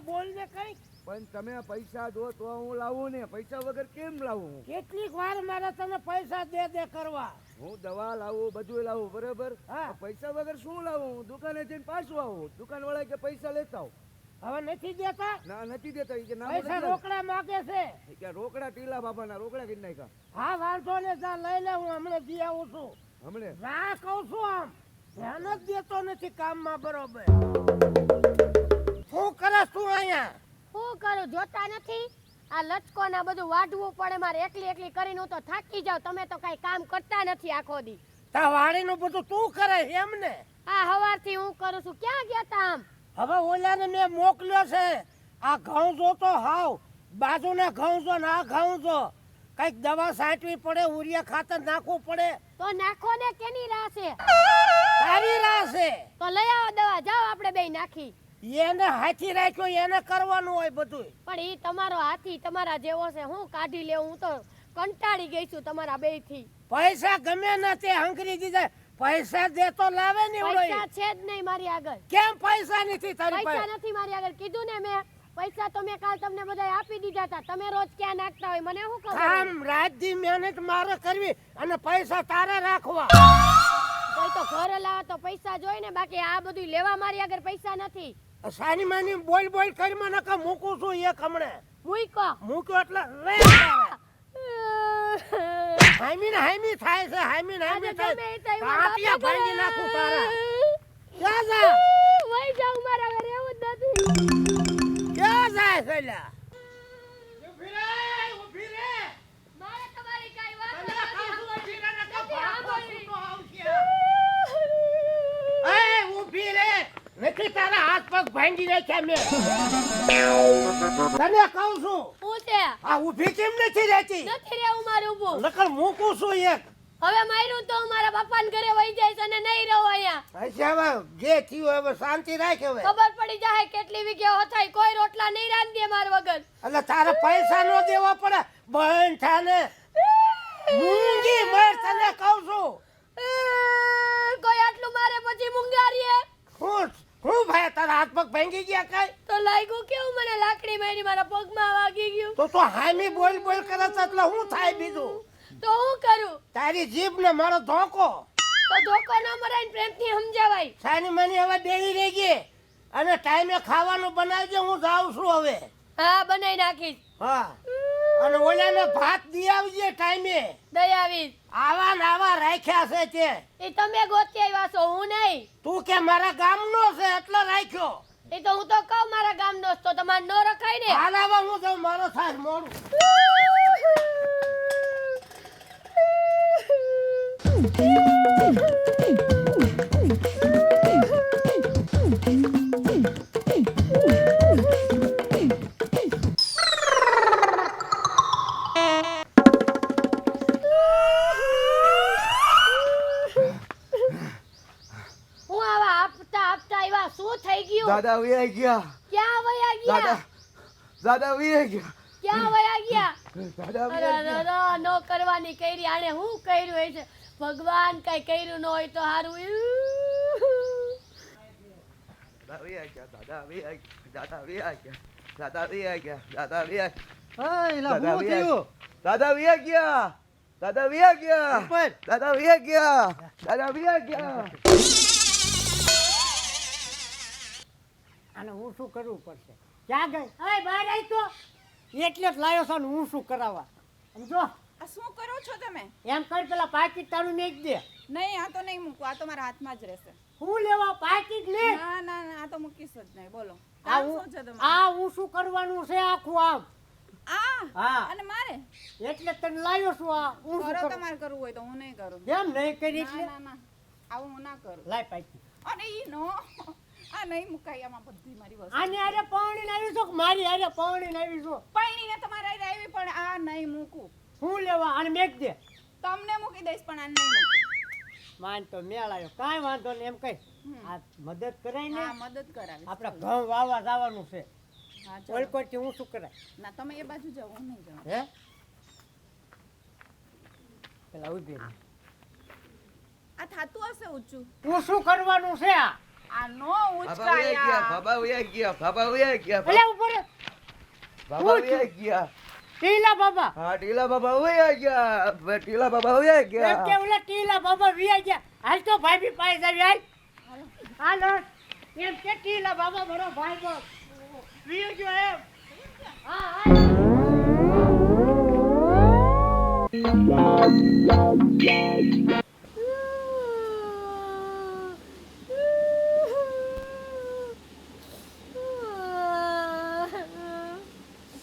બોલ ને કંઈક. પણ તમે પૈસા દો તો હું લાવું ને. પૈસા વગર કેમ લાવું કેટલીક વાર મારે તમે પૈસા દે દે કરવા. હું દવા લાવું બધું લાવું બરાબર? હા. પૈસા વગર શું લાવું દુકાને જઈને પાછું આવું. દુકાન વાળા કે પૈસા લેતા આવું. હવે નથી દેતા? ના નથી દેતા. કે ના પૈસા રોકડા માંગે છે. કે રોકડા ટીલા બાબાના રોકડા કરી નાખ્યા. હા વાંધો ને જા લઈ લે હું હમણાં દી આવું છું. હમણે? રા કહું છું આમ. ધ્યાન જ દેતો નથી કામમાં બરોબર. કરે તું અહીંયા? શું કરું જોતા નથી? આ લચકો ના બધું વાઢવું પડે મારે એકલી એકલી કરીને હું તો થાકી જાઉં. તમે તો કઈ કામ કરતા નથી આખો દી. તા વાડીનું બધું તું કરે એમ ને આ હવારથી હું કરું છું. ક્યાં ગયા તા આમ? હવે ઓલાને મેં મોકલ્યો છે. આ ઘઉં જો તો હાવ. બાજુના ઘઉં જો ને ઘઉં જો કંઈક દવા સાચવી પડે ઉરિયા ખાતર નાખવું પડે. તો નાખો ને કેની રાહ છે? તારી રાહ છે. તો લઈ આવો દવા. જાઓ આપણે બે નાખી. એને હાથી રાખ્યો એને કરવાનું હોય બધું પણ એ તમારો હાથી તમારા જેવો છે. હું કાઢી લેવું હું તો કંટાળી ગઈ છું તમારા બેથી પૈસા ગમે ના તે હંકરી દીધા. પૈસા દે તો લાવે ને પૈસા છે જ નહીં મારી આગળ. કેમ પૈસા નથી તારી પૈસા નથી મારી આગળ. કીધું ને મેં. પૈસા તો મેં કાલ તમને બધા આપી દીધા હતા તમે રોજ ક્યાં નાખતા હોય? મને શું ખબર? આમ રાત દી મહેનત મારે કરવી અને પૈસા તારે રાખવા. કોઈ તો ઘરે લાવે તો પૈસા જોઈ ને બાકી આ બધું લેવા મારી આગળ પૈસા નથી. સાની માની બોલ બોલ કરી મને કે મૂકું છું એક હમણે. મૂકો. મૂક્યો એટલે રે. હામી ને હામી થાય છે હામી ને હામી થાય. બાપા ભાંગી નાખું તારા. ઘરે. ક્યાં જા વહી જાઉં મારા ઘરે એવું જ નથી. ક્યાં જાય છે લ્યા ઊભી રે. નથી તારા હાથ પગ ભાંગી નાખ્યા મેં. તને કહું છું પૂછે આ ઊભી કેમ નથી રહેતી? નથી રહેવું મારે ઊભું. નકર મૂકું છું એક. હવે માર્યું તો મારા બાપાને ઘરે વહી જઈશ અને નહીં રહો અહીંયા. હશે હવે જે થયું હવે શાંતિ રાખ હવે. ખબર પડી જાય કેટલી વીઘે થાય કોઈ રોટલા નહીં રાંધીએ માર વગર. એટલે તારે પૈસા નો દેવા પડે. બહેન થાને મૂંગી મર તને કહું છું. કોઈ આટલું મારે પછી મુંગારીએ? હું હું ભાઈ તારા હાથ પગ ભાંગી ગયા કઈ? તો લાગ્યું કેવું મને લાકડી મારી મારા પગમાં વાગી ગયું? તો તો હામી બોલ બોલ કરે છે એટલે હું થાય બીજું? તો હું કરું? તારી જીભ ને મારો ધોકો. તો ધોકો ન મરાઈને પ્રેમથી સમજાવાય. સાની મની હવે બેરી રહી ગઈ. અને ટાઈમે ખાવાનું બનાવજે હું જાઉં છું હવે. હા બનાવી નાખીશ. હા. અને ઓલાને ભાત દી આવજે ટાઈમે. દયાવીશ આવા નાવા રાખ્યા છે તે. એ તમે ગોતી આવ્યા છો હું નહીં. તું કે મારા ગામનો છે એટલે રાખ્યો. એ તો હું તો કહું મારા ગામનો તો તમારે ન રખાય ને. હાલ આવા હું જાઉં મારો થાય મોડું. હું દાદા વિયાઈ ગયા ક્યાં વયા દાદા ગયા દાદા વિયાઈ ગયા ક્યાં વયા ગયા દાદા નો કરવાની કરી આને હું કર્યું હોય છે ભગવાન કઈ કર્યું ન હોય તો હારું દાદા વિયાઈ ગયા દાદા ગયા દાદા વિયાઈ ગયા દાદા વિયાઈ ગયા દાદા એલા દાદા થયું? દાદા વિયા ગયા દાદા વિયા ગયા ઉપર. દાદા વિયા ગયા દાદા વિયા ગયા અને હું શું કરવું પડશે. ક્યાં ગઈ? હવે બહાર આવી તો. એટલે જ લાવ્યો છો ને હું શું કરાવવા. સમજો? આ શું કરો છો તમે? એમ કર પેલા પાકીટ તારું મેક દે. નહીં આ તો નહીં મૂકું આ તો મારા હાથમાં જ રહેશે. હું લેવા પાકીટ લે? ના ના ના આ તો મૂકીશ જ નહીં બોલો. આ હું શું છે તમારે? આ હું શું કરવાનું છે આખું આમ. આ? હા. અને મારે? એટલે તને લાવ્યો છું આ હું કરો તમારે કરવું હોય તો હું નહીં કરું. કેમ નહીં કરી એટલે? ના ના આવું હું ના કરું. લાય પાકી અને ઈ નો. આ નહીં મુકાય આમાં બધી મારી વસ્તુ આને આરે પાણી લાવી છો મારી આરે પાણી લાવી છો પૈણીને તમારે હારે આવી પણ આ નહીં મૂકું. હું લેવા આને મેક દે. તમને મૂકી દઈશ પણ આ નહીં મૂકું. માન તો મેળ આવ્યો. કાંઈ વાંધો નહીં એમ કઈ. આ મદદ કરાય ને. હા મદદ કરાવી. આપણે. ઘઉં વાવવા જવાનું છે. હા ચાલો. હું શું કરાય. ના તમે એ બાજુ જાઓ હું નહીં જાઉં. હે? પેલા ઊભી આ થાતું હશે ઊંચું? તું શું કરવાનું છે આ. આ નો ગયા ઉચકાયા. બાબા વયા ગયા બાબા વયા ગયા અલ્યા ઉપર. બાબા હું ગયા. ટીલા બાબા. હા ટીલા બાબા વયા ગયા ટીલા બાબા વયા એમ કે ગયા ઓલા ટીલા બાબા વિયા ગયા. હાલ તો ભાઈ બી પાસે આવી હાલ. હાલો એમ કે ટીલા બાબા બરો ભાઈ બો વિયો ગયો એમ. હા હા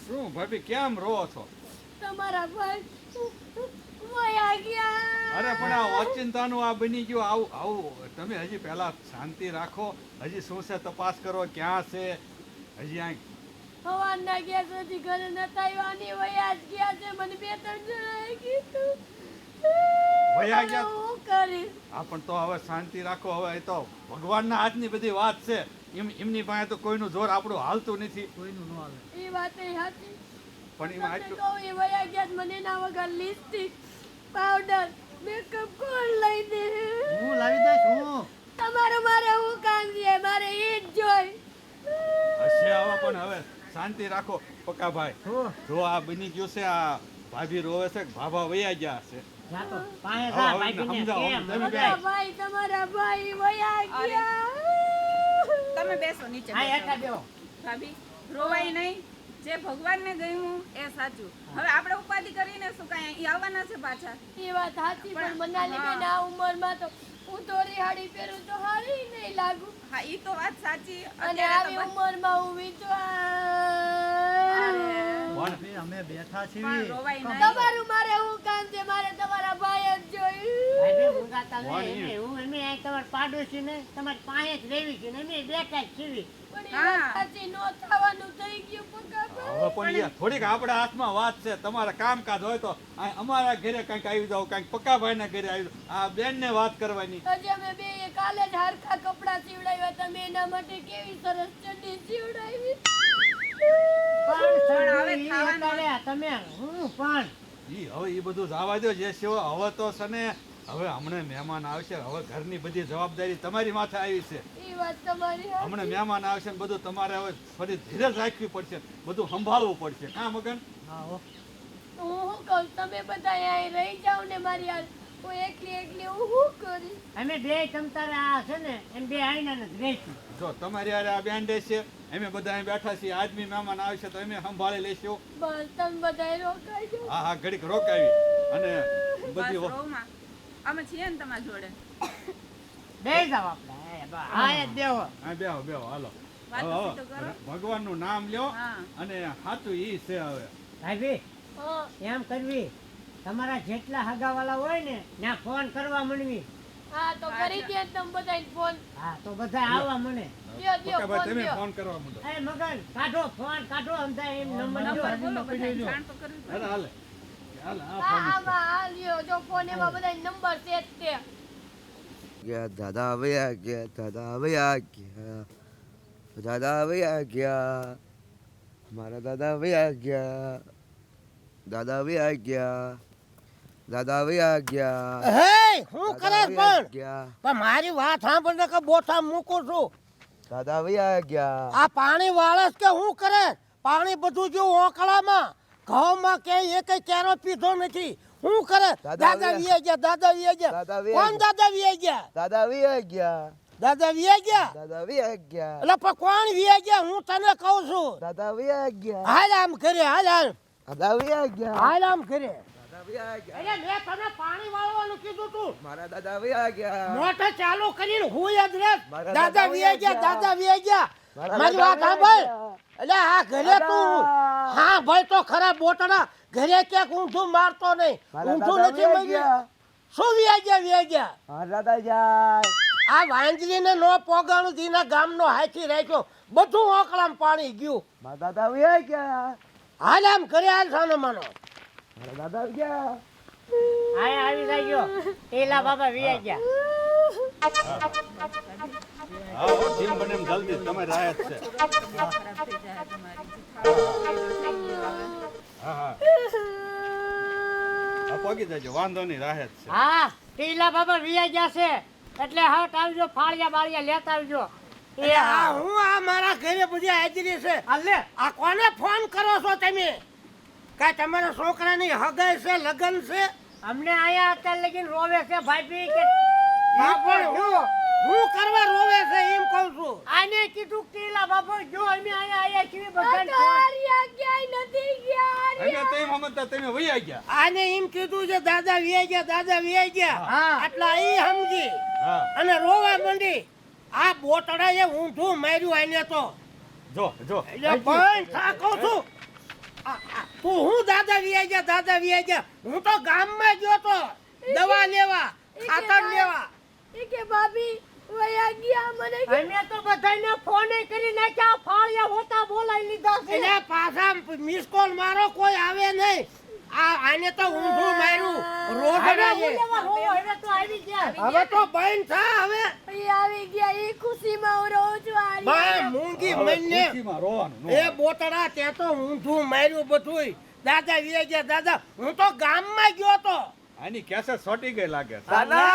શું ભાભી કેમ રો છો? તમારા ભાઈ વયા ગયા. અરે પણ આ અચિંતાનું આ બની ગયું. આવું આવું તમે હજી પહેલા શાંતિ રાખો. હજી શું છે તપાસ કરો ક્યાં છે? હજી આ હવાના ગયા સુધી ઘરે નતા આવ્યા વયા જ ગયા છે. મને બે ત્રણ જણાએ કીધું વયા ગયા? હું કરીશ આ પણ તો હવે શાંતિ રાખો. હવે એ તો ભગવાનના હાથની બધી વાત છે. એમ એમની પાસે તો કોઈનું જોર આપણું હાલતું નથી. કોઈનું એ વાત એ હતી. પણ એમાં આટલું તો એ વયા ગયા મને ના વગર લિપસ્ટિક પાવડર મેકઅપ કોણ લઈ દે હું લાવી દઈશ હું. તમારું મારે હું કામ છે? મારે એ જ જોઈ. હશે હવે પણ હવે શાંતિ રાખો પક્કા ભાઈ. જો આ બની ગયું છે આ ભાભી રોવે છે ભાભા વયા ગયા છે. તમે તમારા ભાઈ વયા ગયા. બેસો નીચે ભાભી રોવાય નહીં. જે ભગવાનને ગયું એ સાચું. હવે આપણે ઉપાધિ કરીને શું કાંઈ અહીં આવવાના છે પાછા? એ વાત સાચી પણ મનાલી બેન આ ઉંમરમાં તો હું તો હાડી પહેરું તો હારી નહીં લાગુ. હા ઈ તો વાત સાચી. અને આવી ઉંમરમાં હું વિચવા અમે બેઠા છીએ. તમારું મારે હું કામ છે? મારે તમારા ભાઈ જ ભાઈ નહીં? એમે પાડોશી ને તમારી પાસે જ રહેવી છે ને એમે જ પક્કા હવે પણ યાર થોડીક આપણા હાથમાં વાત છે તમારા કામકાજ હોય તો અમારા ઘરે કંઈક આવી જાવ કંઈક ના ઘરે આવી આ બેન ને વાત કરવાની. અમે બે કાલે જ હરખા કપડા સીવડાવ્યા તમે એના માટે કેવી સરસ ચડ્ડી સીવડાવી. પણ હવે ખાવાનું- તમે. હું પણ. ઈ હવે એ બધું જવા દો જે છે હવે તો છે ને હવે હમણે મહેમાન આવશે હવે ઘરની બધી જવાબદારી તમારી માથે આવી છે. હમણાં મહેમાન આવશે ને બધું તમારે હવે ફરી ધીરજ રાખવી પડશે બધું સંભાળવું પડશે. કા મગન? હું કહું તમે બધા અહીં રહી જાઓ ને મારી હાલ. હું એકલી એકલી હું શું કરીશ? અમે બે તમ આ છે ને એમ બે આઈના રહીશું. જો તમારી આ બેન છે અમે બધા અહીં બેઠા છીએ આદમી મહેમાન આવશે તો અમે સંભાળી બસ તમે બધા રોકાઈ જાઓ. હા હા ઘડીક રોકાવી અને બધી અમે છીએ ને તમારી જોડે? બે જાવ આપણે. હા દેવો હા. બેહો. બેહો હાલો. ભગવાન ભગવાનનું નામ લ્યો અને સાચું ઈ છે હવે. ભાઈ એમ કરવી. તમારા જેટલા હગાવાલા હોય ને ત્યાં ફોન કરવા મળવી હા તો કરી દે તમે બધા ફોન. હા તો બધા આવવા મને. ફોન તમે દ્યો ફોન કરવા માંડો. એ મગન કાઢો ફોન કાઢો અંધા એમ નંબર નંબર બોલો બધા તો કરવી. અરે હાલે. હાલે આ હા ફોન છે. આમાં આ ગયા દાદા વયા ગયા દાદા વયા આ ગયા મારા દાદા વયા ગયા દાદા વયા ગયા દાદા વયા ગયા હે હું દાદા કરે પણ? પણ મારી વાત સાંભળને કે બોથા મૂકું છું. દાદા વયા ગયા. આ પાણી વાળસ કે હું કરે? પાણી બધું જો ઓકળામાં. ઘઉંમાં કે એ કઈ કેરો પીધો નથી હું કરે દાદા વિયા ગયા દાદા વિયા ગયા કોણ દાદા વિયા ગયા દાદા વયા ગયા દાદા વિયા ગયા દાદા વયા ગયા એટલે પણ કોણ વિયા ગયા હું તને કહું છું દાદા વયા ગયા હાલ આમ કરે હાલ હાલ દાદા વયા ગયા હાલ આમ કરે દાદા વયા ગયા તને પાણી વાળવાનું કીધું તું મારા દાદા વયા ગયા મોટર ચાલુ કરીને હું યાદ રાખ દાદા દાદા ગયા દાદા વિયા ગયા મારા મારી વાત સાંભળ. એટલે આ ઘરે તું. હા ભાઈ તો ખરા બોટડા ઘરે ક્યાંક ઊંધું મારતો નહીં. ઊંધું નથી મળી ગયા. શું વિયા ગયા વિયા ગયા? મારા દાદા જાય. આ વાંજલીને નો પોગાણું દીના ગામનો હાથી રાખ્યો. બધું ઓકળામાં પાણી ગયું. મારા દાદા વયા ગયા. હાલ આમ ઘરે હાલ સાનો માનો. મારા દાદા ગયા. આય આવી જાય ટેલા બાબા વિયા ગયા. હા જેમ બને એમ જલ્દી તમે રાહત છે. ખરાબ થઈ જાય તમારી. હા. હા આ જજો વાંધો નહીં રાહત છે. હા ટીલા બાબા વિયા ગયા છે. એટલે હા આવજો ફાળિયા બાળિયા લેતા આવજો. એ હા. હું આ મારા ઘરે બધી હાજરી છે. અલે આ કોને ફોન કરો છો તમે? કાંઈ તમારા છોકરાની હગાઈ છે લગન છે? અમને અહીંયા અત્યારે લગીન રોવે છે ભાઈ કે પણ હું હું કરવા રોવે છે એમ કહું છું. આને કીધું ટીલા બાપો જો અમે આયા આયા છીએ ભગવાન તો હાર્યા ક્યાંય નથી ગયા અને તેમ એમ તમે વઈ ગયા આને એમ કીધું છે દાદા વિયાઈ ગયા દાદા વિયાઈ ગયા આટલા ઈ સમજી. અને રોવા મંડી. આ બોતડાએ ઊંધું માર્યું આને તો. જો જો. એટલે પણ થાકો છું. તું હું દાદા વિયાઈ ગયા દાદા વિયાઈ ગયા હું તો ગામમાં ગયો તો. દવા લેવા ખાતર લેવા. ઈ કે ભાભી વયા ગયા મને અમે તો બધાને ફોન કરી નાખ્યા ફાળિયા હોતા બોલાવી લીધા છે. એટલે પાછા મિસ કોલ મારો કોઈ આવે નહીં. આ આને તો ઊંધું માર્યું. રોજડાએ હવે તો આવી ગયા. હવે તો બંધ થા હવે. આવી ગયા એ ખુશીમાં હું રહું છું બા મૂંગી મઈને એ બોતડા તે તો ઊંધું માર્યું બધુંય. દાદા વિયા ગયા દાદા હું તો ગામમાં ગયો તો. આની કેસે સોટી ગઈ લાગે. દાદા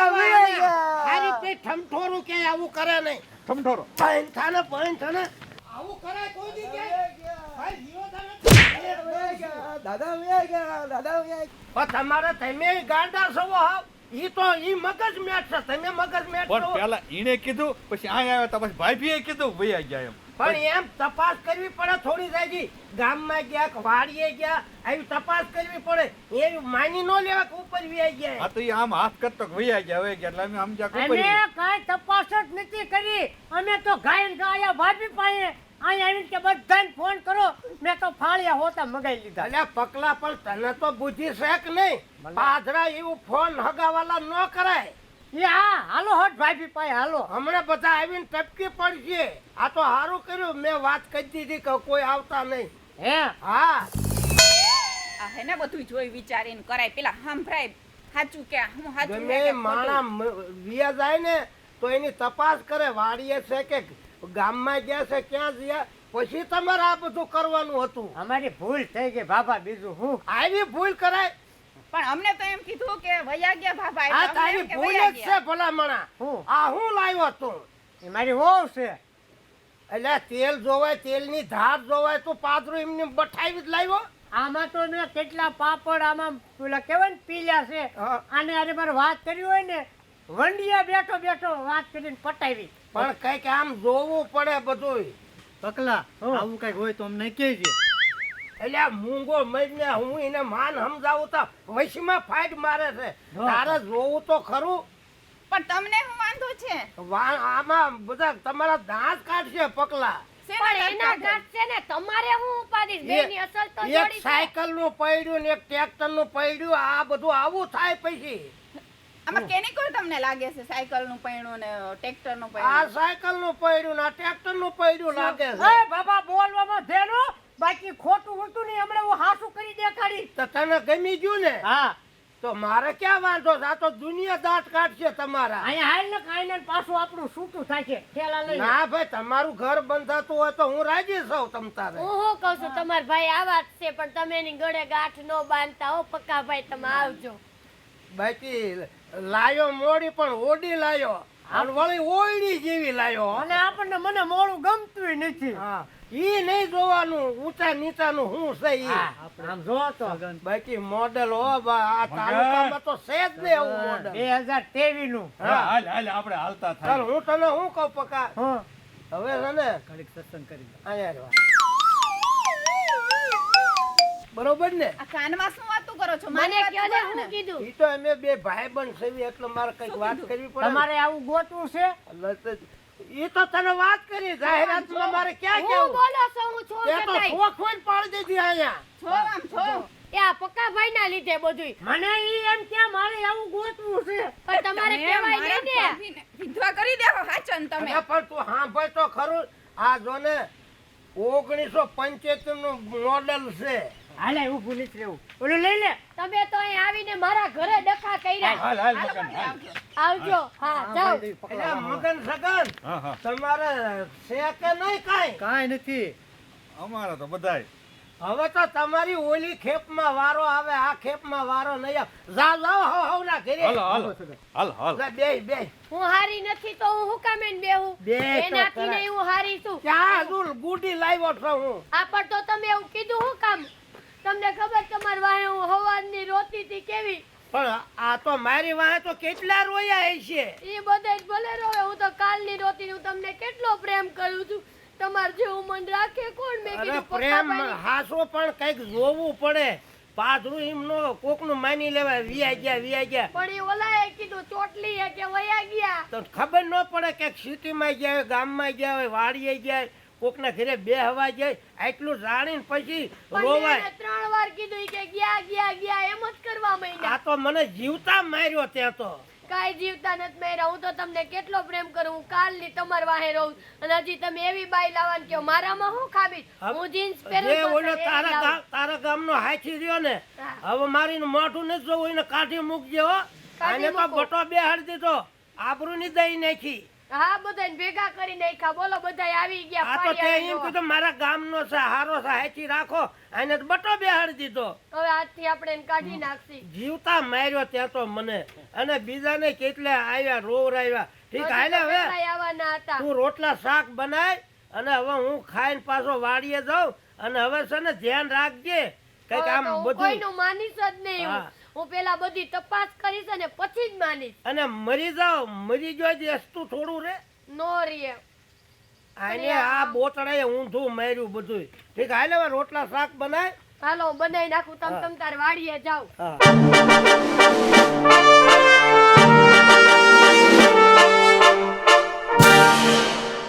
હારી પેટ ઠમઠોરું કે આવું કરે નહીં. ઠમઠોરો. પૈન થાને પૈન થાને. આવું કરે કોઈ દી કે? ભાઈ જીવો થાને દાદા વિયા ગયા દાદા વિયા ગયા. પણ તમારે તમે ગાંડા છો હાવ ઈ તો ઈ મગજ મેટ છે. તમે મગજ મેટ પણ પેલા ઈને કીધું પછી આ આવ્યા તો પછી ભાઈ કીધું ભાઈ આ ગયા એમ. પણ એમ તપાસ કરવી પડે થોડી જાજી ગામમાં ગયા વાડીએ ગયા આવી તપાસ કરવી પડે. એ માની નો લેવા કે ઉપર વ્યાઈ ગયા આ તો એ આમ હાથ કરતો કે ગયા હવે ગયા. એટલે અમે ઉપર અમે કાંઈ તપાસ જ નથી કરી. અમે તો ગાયન ગાયા ભાભી પાસે અહીંયા આવીને કે બધાને ફોન કરો. મેં તો ફાળિયા હોતા મગાઈ લીધા. અલ્યા પકલા પણ તને તો બુદ્ધિ શેક નહીં? પાદરા એવું ફોન હગાવાલા ન કરાય. એ હા હાલો હટ ભાભી ભાઈ હાલો. હમણાં બધા આવીને ટપકી પડશે. આ તો સારું કર્યું મેં વાત કરી દીધી કે કોઈ આવતા નહીં. હે? હા. આ હે ને બધું જોઈ વિચારીને કરાય. પેલા સાંભળાય સાચું કે હું સાચું ગમે માણા મ- વિયા જાય ને તો એની તપાસ કરે વાડીએ છે કે ગામમાં ગયા છે ક્યાં ગયા પછી તમારે આ બધું કરવાનું હતું. અમારી ભૂલ થઈ ગઈ બાબા બીજું હું? આવી ભૂલ કરાય. પણ અમને તો એમ કીધું કે વયા ગયા ભાભા આ તારી ભૂલ જ છે. ભલામણા. હું? આ હું લાવ્યો તું એ મારી વહુ છે. એટલે તેલ જોવાય તેલની ધાર જોવાય તો પાદરું એમને બઠાવી જ લાવ્યો? આમાં તો ને કેટલા પાપડ આમાં પેલા કેવાય ને પીલ્યા છે. આને અરે મારે વાત કરી હોય ને વંડિયા બેઠો બેઠો વાત કરીને પટાવી. પણ કંઈક આમ જોવું પડે બધું પકલા આવું કંઈક હોય તો અમને કહેજે. એટલે મૂંગો મરીને હું એને માન સમજાવું તો વૈશમાં ફાઇટ મારે છે. તારે જોવું તો ખરું. પણ તમને હું વાંધો છે? આમાં બધા તમારા દાંત કાઢશે પકલા પણ એના ઘાટ છે ને તમારે હું ઉપાડીશ? બેની અસલ તો જોડી છે. સાયકલનું પડ્યું ને એક ટ્રેક્ટરનું પડ્યું આ બધું આવું થાય પછી. આમાં કેની કોઈ તમને લાગે છે સાયકલનું પૈણું ને ટ્રેક્ટરનું આ સાયકલનું પડ્યું ને આ ટ્રેક્ટરનું પડ્યું લાગે છે. એ બાબા બોલવામાં ધેનો? બાકી ખોટું હતું નહીં. હમણાં હું હાસું કરી દેખાડી તો તને ગમી ગયું ને? હા. તો મારે ક્યાં વાંધો છે? આ તો દુનિયા દાંત કાઢશે તમારા. અહીંયા હાલ ને કાંઈ પાછું આપણું છૂટું થાય છે. થેલા લઈ ના ભાઈ તમારું ઘર બંધાતું હોય તો હું રાજી છું તમ તારે. હું શું કહું છું તમાર ભાઈ આવા જ છે પણ તમે એની ગળે ગાંઠ ન બાંધતા હો પક્કા ભાઈ તમે આવજો. બાકી લાયો મોડી પણ ઓડી લાયો. અને વળી ઓયડી જેવી લાયો. અને આપણને મને મોડું ગમતું નથી. હા. ઈ નહીં જોવાનું ઊંચા નીચાનું હું છે ઈ. આમ જો તો. બાકી મોડેલ હો બા આ તાલુકામાં તો છે જ નહીં એવું મોડેલ બે હજાર તેવીસનું હા, હાલ હાલ આપણે હાલતા ચાલ હું તને હું કહું પકા? હવે છે ને ઘડીક સત્સંગ કરી આયા. બરોબર ને? આ કાનમાં શું વાતું કરો છો? મને કયો ને? હું કીધું? ઈ તો અમે બે ભાઈ બન છે એટલે મારે કંઈક વાત? કરવી પડે. તમારે આવું ગોતવું છે? એટલે તો- ઈ તો તને વાત કરી જાહેરાતમાં મારે ક્યાં હું કેવું? બોલો છો હું છો કે તો. શોખ પાડી દીધી અહીંયા. છો આમ છો એ આ પક્કા ભાઈ ના લીધે બધું મને ઈ એમ કે મારે આવું ગોતવું છે. પણ તમારે કહેવાય નહીં ને. વિધવા કરી દેવો હાચન તમે. પણ તું સાંભળ તો ખરું. આ જો ને ઓગણીસો પંચોતેરનું મોડેલ છે. હાલે હું ભૂલી જ રહેવું ઓલું લઈ લે. તમે તો અહીં આવીને મારા ઘરે ડખા કર્યા. હાલ હાલ આવજો. હા. જાઓ. એટલે મગન સગન? હા હા. તમારે છે કે નહીં કાઈ? કાઈ નથી. અમારા તો બધાય. હવે તો તમારી ઓલી ખેપમાં વારો આવે આ ખેપમાં વારો નહીં આવે. જા લાવ હો હો ના ઘરે. હાલો હાલો. હાલ હાલ બે બેય હું હારી નથી તો હું હું કામ બેહું? બે એનાથી નહીં હું હારી છું. ક્યાં દૂર ગુડી લાવ્યો છું હું? આ પણ તો તમે એવું કીધું હું કામ? તમને ખબર તમારી વાહે હું હવારની રોતી હતી કેવી? પણ આ તો મારી વાહે તો કેટલા રોયા હશે એ બધે જ ભલે રોવે હું તો કાલની રોતી હું તમને કેટલો પ્રેમ કરું છું? તમાર જેવું મન રાખે કોણ? મેં કીધું પ્રેમ હાસો પણ કંઈક જોવું પડે. પાછું એમનો કોક કોકનું માની લેવાય વિયા ગયા વિયા ગયા. પણ એ ઓલાએ કીધું ચોટલી કે વયા ગયા? તો ખબર ન પડે કે સિટીમાં ગયા હોય ગામમાં ગયા હોય વાડીએ ગયા કોકના ઘરે બે હવા જાય આટલું જાણીને પછી રોવાય. ત્રણ વાર કીધું કે ગયા ગયા ગયા એમ જ કરવા આ તો મને જીવતા માર્યો ત્યાં તો. કાઈ જીવતા નથી મેરા હું તો તમને કેટલો પ્રેમ કરું હું કાલની તમાર વાહે રહું. અને હજી તમે એવી બાઈ લાવવાની કે મારામાં હું ખાબી હું જીન્સ પહેરું એ ઓલો તારા ગામ તારા ગામનો હાથી રહ્યો ને હવે મારીને મોઢું નથી જોવું એને કાઢી મૂકજે હો. આને તો ગોટો બે બેહાડી દીધો. આબરૂ ની દઈ નાખી. હા બધાને ભેગા કરી નાખ્યા. બોલો બધા આવી ગયા આ તો તે એમ. કીધું મારા ગામનો છે હારો છે રાખો આને તો બટો બેહાડી દીધો. હવે આજથી આપણે એને કાઢી નાખશી. જીવતા માર્યો ત્યાં તો મને. અને બીજાને કેટલે આવ્યા રોવરાવ્યા ઠીક હજી હાલે હવે. આવવાના હતા. તું રોટલા શાક બનાય અને હવે હું ખાઈને પાછો વાડીએ જાઉં. અને હવે છે ને ધ્યાન રાખજે. કંઈક આમ બધું. કોઈનું માનીશ જ નહીં હું. પેલા બધી તપાસ કરીશ અને પછી જ માનીશ. અને મરી જાવ મરી ગયો જ એસતું થોડું રે. નો રે આને આ બોતડાએ ઊંધું માર્યું બધું ઠીક હાલે હવે રોટલા શાક બનાય. હાલો બનાવી નાખું. તમ તમ તાર વાડીએ જાવ